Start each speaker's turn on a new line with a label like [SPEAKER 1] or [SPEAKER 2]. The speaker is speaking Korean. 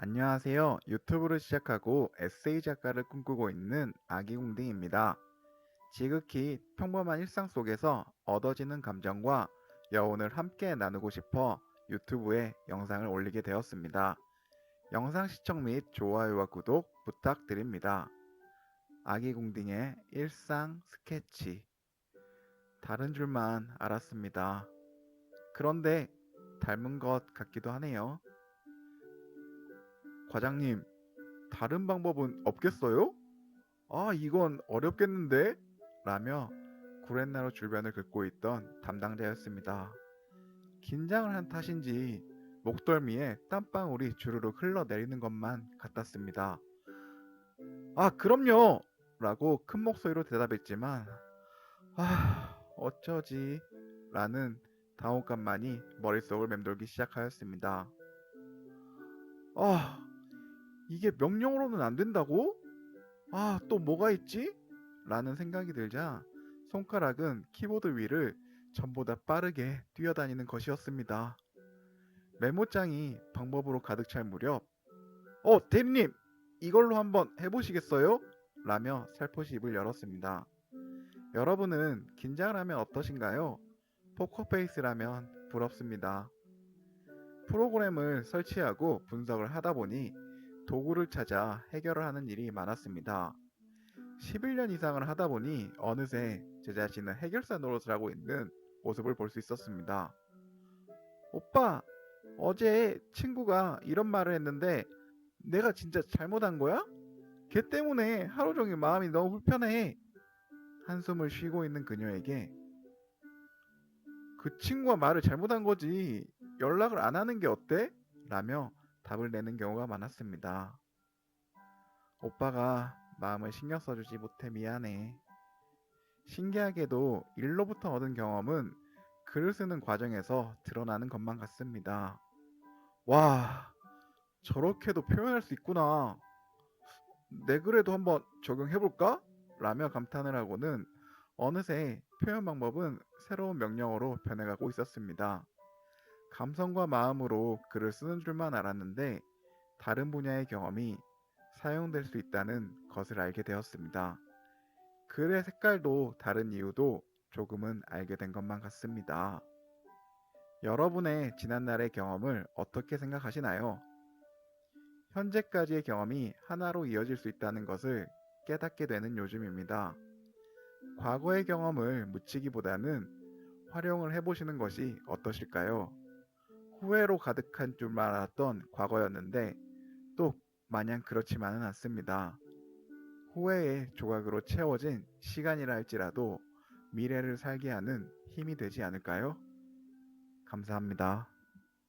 [SPEAKER 1] 안녕하세요. 유튜브를 시작하고 에세이 작가를 꿈꾸고 있는 아기궁딩입니다. 지극히 평범한 일상 속에서 얻어지는 감정과 여운을 함께 나누고 싶어 유튜브에 영상을 올리게 되었습니다. 영상 시청 및 좋아요와 구독 부탁드립니다. 아기궁딩의 일상 스케치. 다른 줄만 알았습니다. 그런데 닮은 것 같기도 하네요. 과장님, 다른 방법은 없겠어요? 아, 이건 어렵겠는데? 라며 구렛나루 주변을 긁고 있던 담당자였습니다. 긴장을 한 탓인지 목덜미에 땀방울이 주르륵 흘러내리는 것만 같았습니다. 아, 그럼요! 라고 큰 목소리로 대답했지만, 아, 어쩌지? 라는 당혹감만이 머릿속을 맴돌기 시작하였습니다. 아, 이게 명령으로는 안 된다고? 아, 또 뭐가 있지? 라는 생각이 들자 손가락은 키보드 위를 전보다 빠르게 뛰어다니는 것이었습니다. 메모장이 방법으로 가득 찰 무렵, 어, 대리님! 이걸로 한번 해보시겠어요? 라며 살포시 입을 열었습니다. 여러분은 긴장을 하면 어떠신가요? 포커페이스라면 부럽습니다. 프로그램을 설치하고 분석을 하다 보니 도구를 찾아 해결을 하는 일이 많았습니다. 11년 이상을 하다 보니 어느새 제 자신은 해결사 노릇을 하고 있는 모습을 볼 수 있었습니다. 오빠, 어제 친구가 이런 말을 했는데 내가 진짜 잘못한 거야? 걔 때문에 하루 종일 마음이 너무 불편해. 한숨을 쉬고 있는 그녀에게 그 친구가 말을 잘못한 거지. 연락을 안 하는 게 어때? 라며 답을 내는 경우가 많았습니다. 오빠가 마음을 신경 써주지 못해 미안해. 신기하게도 일로부터 얻은 경험은 글을 쓰는 과정에서 드러나는 것만 같습니다. 와, 저렇게도 표현할 수 있구나. 내 글에도 한번 적용해볼까? 라며 감탄을 하고는 어느새 표현 방법은 새로운 명령어로 변해가고 있었습니다. 감성과 마음으로 글을 쓰는 줄만 알았는데 다른 분야의 경험이 사용될 수 있다는 것을 알게 되었습니다. 글의 색깔도 다른 이유도 조금은 알게 된 것만 같습니다. 여러분의 지난날의 경험을 어떻게 생각하시나요? 현재까지의 경험이 하나로 이어질 수 있다는 것을 깨닫게 되는 요즘입니다. 과거의 경험을 묻히기보다는 활용을 해보시는 것이 어떠실까요? 후회로 가득한 줄만 알았던 과거였는데 또 마냥 그렇지만은 않습니다. 후회의 조각으로 채워진 시간이라 할지라도 미래를 살게 하는 힘이 되지 않을까요? 감사합니다.